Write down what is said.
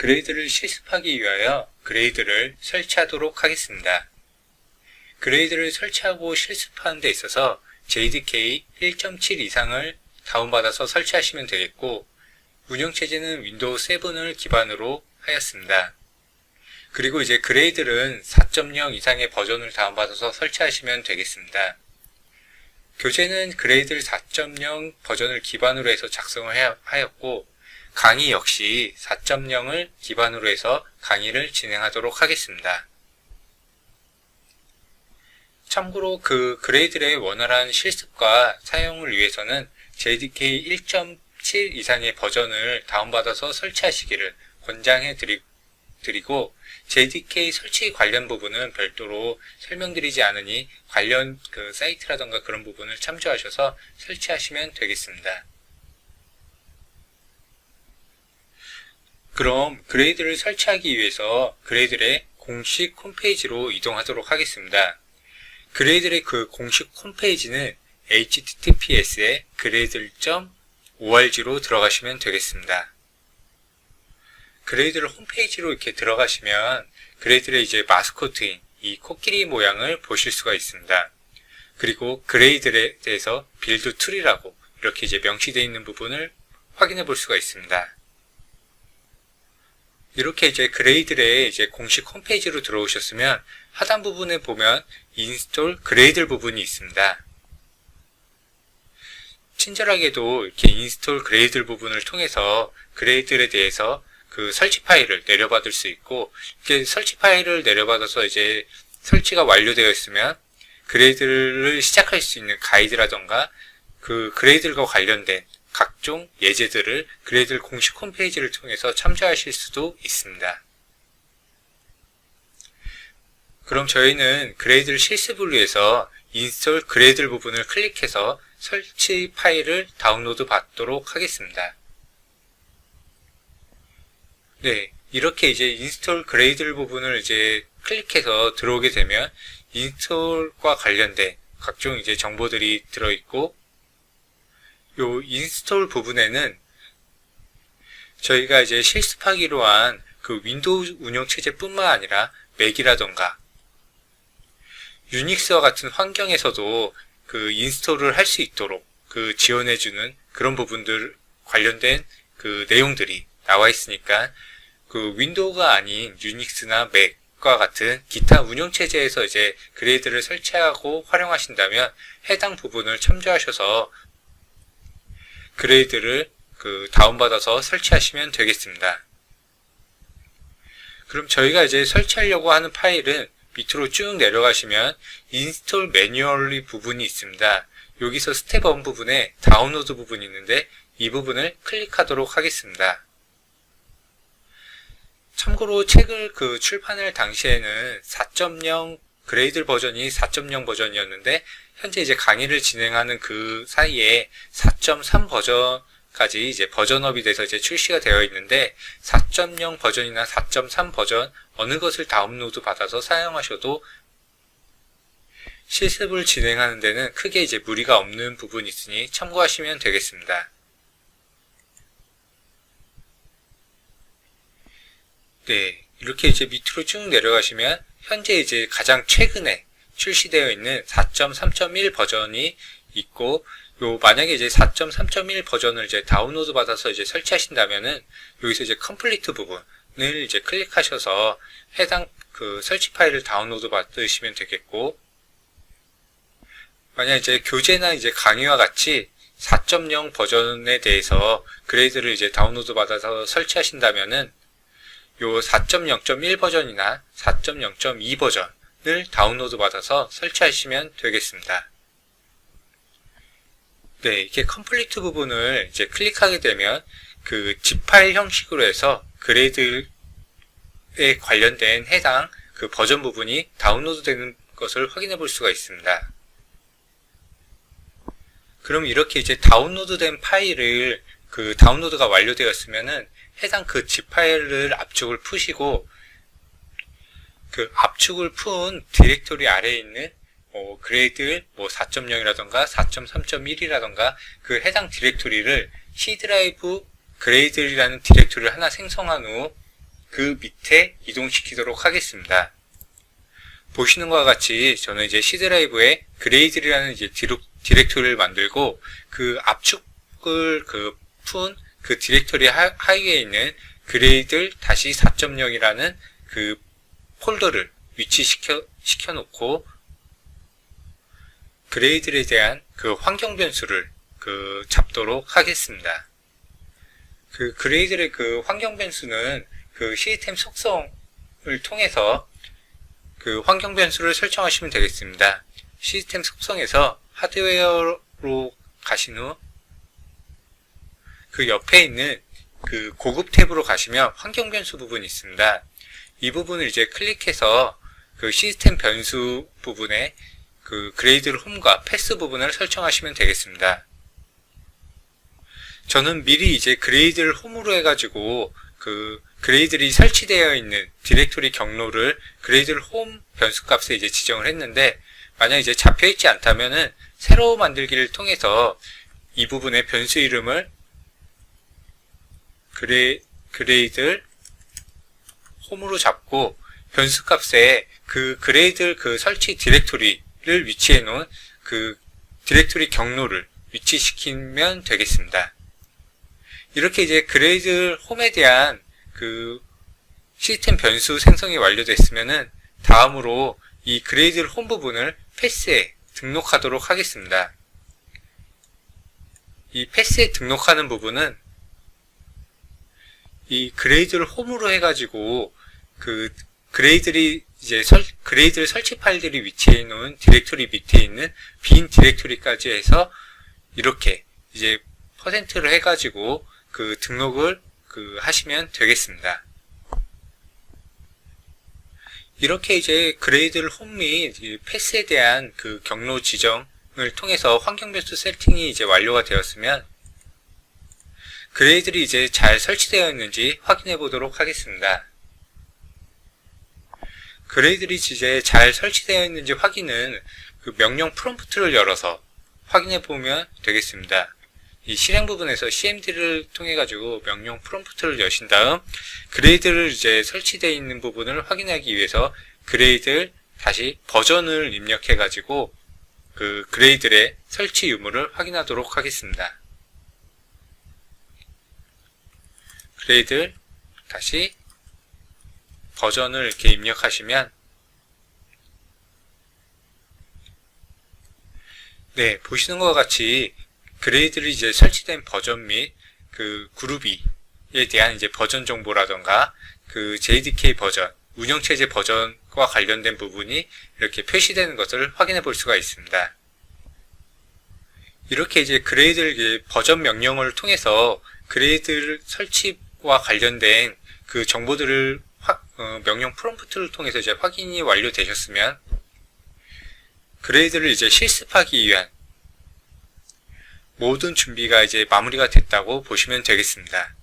그레이드를 실습하기 위하여 그레이드를 설치하도록 하겠습니다. 그레이드를 설치하고 실습하는 데 있어서 JDK 1.7 이상을 다운받아서 설치하시면 되겠고 운영체제는 윈도우 7을 기반으로 하였습니다. 그리고 이제 그레이드는 4.0 이상의 버전을 다운받아서 설치하시면 되겠습니다. 교재는 그레이드 4.0 버전을 기반으로 해서 작성을 해- 하였고 강의 역시 4.0을 기반으로 해서 강의를 진행하도록 하겠습니다. 참고로 그 그레이드의 원활한 실습과 사용을 위해서는 JDK 1.7 이상의 버전을 다운받아서 설치하시기를 권장해 드리, 드리고 JDK 설치 관련 부분은 별도로 설명드리지 않으니 관련 그 사이트라던가 그런 부분을 참조하셔서 설치하시면 되겠습니다. 그럼 그레이드를 설치하기 위해서 그레이드의 공식 홈페이지로 이동하도록 하겠습니다. 그레이드의 그 공식 홈페이지는 https에 그레이드.org로 들어가시면 되겠습니다. 그레이드를 홈페이지로 이렇게 들어가시면 그레이드의 이제 마스코트인 이 코끼리 모양을 보실 수가 있습니다. 그리고 그레이드에 대해서 빌드 툴이라고 이렇게 이제 명시되어 있는 부분을 확인해 볼 수가 있습니다. 이렇게 이제 그레이드의 이제 공식 홈페이지로 들어오셨으면 하단 부분에 보면 인스톨 그레이드 부분이 있습니다. 친절하게도 이렇게 인스톨 그레이드 부분을 통해서 그레이드에 대해서 그 설치 파일을 내려받을 수 있고 이렇게 설치 파일을 내려받아서 이제 설치가 완료되어 있으면 그레이드를 시작할 수 있는 가이드라던가 그 그레이드과 관련된 각종 예제들을 그레이드 공식 홈페이지를 통해서 참조하실 수도 있습니다. 그럼 저희는 그레이드를 실습을 위해서 인스톨 그레이드 부분을 클릭해서 설치 파일을 다운로드 받도록 하겠습니다. 네, 이렇게 이제 인스톨 그레이드 부분을 이제 클릭해서 들어오게 되면 인스톨과 관련된 각종 이제 정보들이 들어있고 요 인스톨 부분에는 저희가 이제 실습하기로 한 그 윈도우 운영체제뿐만 아니라 맥이라던가 유닉스와 같은 환경에서도 그 인스톨을 할 수 있도록 그 지원해주는 그런 부분들 관련된 그 내용들이 나와 있으니까 그 윈도우가 아닌 유닉스나 맥과 같은 기타 운영체제에서 이제 그레이드를 설치하고 활용하신다면 해당 부분을 참조하셔서 그레이드를 그 다운받아서 설치하시면 되겠습니다. 그럼 저희가 이제 설치하려고 하는 파일은 밑으로 쭉 내려가시면 인스톨 매뉴얼리 부분이 있습니다. 여기서 스텝 1 부분에 다운로드 부분이 있는데 이 부분을 클릭하도록 하겠습니다. 참고로 책을 그 출판할 당시에는 4.0 그레이드 버전이 4.0 버전이었는데 현재 이제 강의를 진행하는 그 사이에 4.3 버전까지 이제 버전업이 돼서 이제 출시가 되어 있는데 4.0 버전이나 4.3 버전 어느 것을 다운로드 받아서 사용하셔도 실습을 진행하는 데는 크게 이제 무리가 없는 부분이 있으니 참고하시면 되겠습니다. 네, 이렇게 이제 밑으로 쭉 내려가시면 현재 이제 가장 최근에 출시되어 있는 4.3.1 버전이 있고 요 만약에 이제 4.3.1 버전을 이제 다운로드 받아서 이제 설치하신다면은 여기서 이제 컴플리트 부분을 이제 클릭하셔서 해당 그 설치 파일을 다운로드 받으시면 되겠고 만약 이제 교재나 이제 강의와 같이 4.0 버전에 대해서 그레이드를 이제 다운로드 받아서 설치하신다면은 요 4.0.1 버전이나 4.0.2 버전 을 다운로드 받아서 설치하시면 되겠습니다. 네, 이렇게 컴플리트 부분을 이제 클릭하게 되면 그 zip 파일 형식으로 해서 그레이드에 관련된 해당 그 버전 부분이 다운로드 되는 것을 확인해 볼 수가 있습니다. 그럼 이렇게 이제 다운로드 된 파일을 그 다운로드가 완료되었으면은 해당 그 zip 파일을 압축을 푸시고 그 압축을 푼 디렉토리 아래에 있는 뭐 그레이드 뭐 4.0이라던가 4.3.1이라던가 그 해당 디렉토리를 C 드라이브 그레이드라는 디렉토리를 하나 생성한 후 그 밑에 이동시키도록 하겠습니다. 보시는 것과 같이 저는 이제 C 드라이브에 그레이드라는 이제 디렉토리를 만들고 그 압축을 그 푼 그 디렉토리 하, 하위에 있는 그레이드 다시 4.0이라는 그 폴더를 위치시켜 시켜 놓고 그레이드에 대한 그 환경 변수를 그 잡도록 하겠습니다. 그 그레이드의 그 환경 변수는 그 시스템 속성을 통해서 그 환경 변수를 설정하시면 되겠습니다. 시스템 속성에서 하드웨어로 가신 후 그 옆에 있는 그 고급 탭으로 가시면 환경 변수 부분이 있습니다. 이 부분을 이제 클릭해서 그 시스템 변수 부분에 그 그레이드 홈과 패스 부분을 설정하시면 되겠습니다. 저는 미리 이제 그레이드를 홈으로 해가지고 그 그레이들이 설치되어 있는 디렉토리 경로를 그레이드 홈 변수 값에 이제 지정을 했는데 만약 이제 잡혀 있지 않다면은 새로 만들기를 통해서 이 부분의 변수 이름을 그레, 그레이드 홈으로 잡고 변수 값에 그 그레이드 그 설치 디렉토리를 위치해 놓은 그 디렉토리 경로를 위치시키면 되겠습니다. 이렇게 이제 그레이드 홈에 대한 그 시스템 변수 생성이 완료됐으면은 다음으로 이 그레이드 홈 부분을 패스에 등록하도록 하겠습니다. 이 패스에 등록하는 부분은 이 그레이드를 홈으로 해가지고 그 그레이들이 이제 설, 그레이드 설치 파일들이 위치해 놓은 디렉토리 밑에 있는 빈 디렉토리까지 해서 이렇게 이제 퍼센트를 해가지고 그 등록을 그 하시면 되겠습니다. 이렇게 이제 그레이드 홈및 패스에 대한 그 경로 지정을 통해서 환경 변수 세팅이 이제 완료가 되었으면 그레이들이 이제 잘 설치되어 있는지 확인해 보도록 하겠습니다. 그레이들이 이제 잘 설치되어 있는지 확인은 그 명령 프롬프트를 열어서 확인해 보면 되겠습니다. 이 실행 부분에서 cmd를 통해 가지고 명령 프롬프트를 여신 다음 그레이드를 이제 설치되어 있는 부분을 확인하기 위해서 그레이드 다시 버전을 입력해 가지고 그 그레이드의 설치 유무를 확인하도록 하겠습니다. 그레이드 다시 버전을 이렇게 입력하시면 네 보시는 것과 같이 그레이드를 이제 설치된 버전 및 그 그루비에 대한 이제 버전 정보라던가 그 JDK 버전 운영체제 버전과 관련된 부분이 이렇게 표시되는 것을 확인해 볼 수가 있습니다. 이렇게 이제 그레이드 이제 버전 명령어를 통해서 그레이드 설치와 관련된 그 정보들을 화- 어, 명령 프롬프트를 통해서 이제 확인이 완료되셨으면 그레이드를 이제 실습하기 위한 모든 준비가 이제 마무리가 됐다고 보시면 되겠습니다.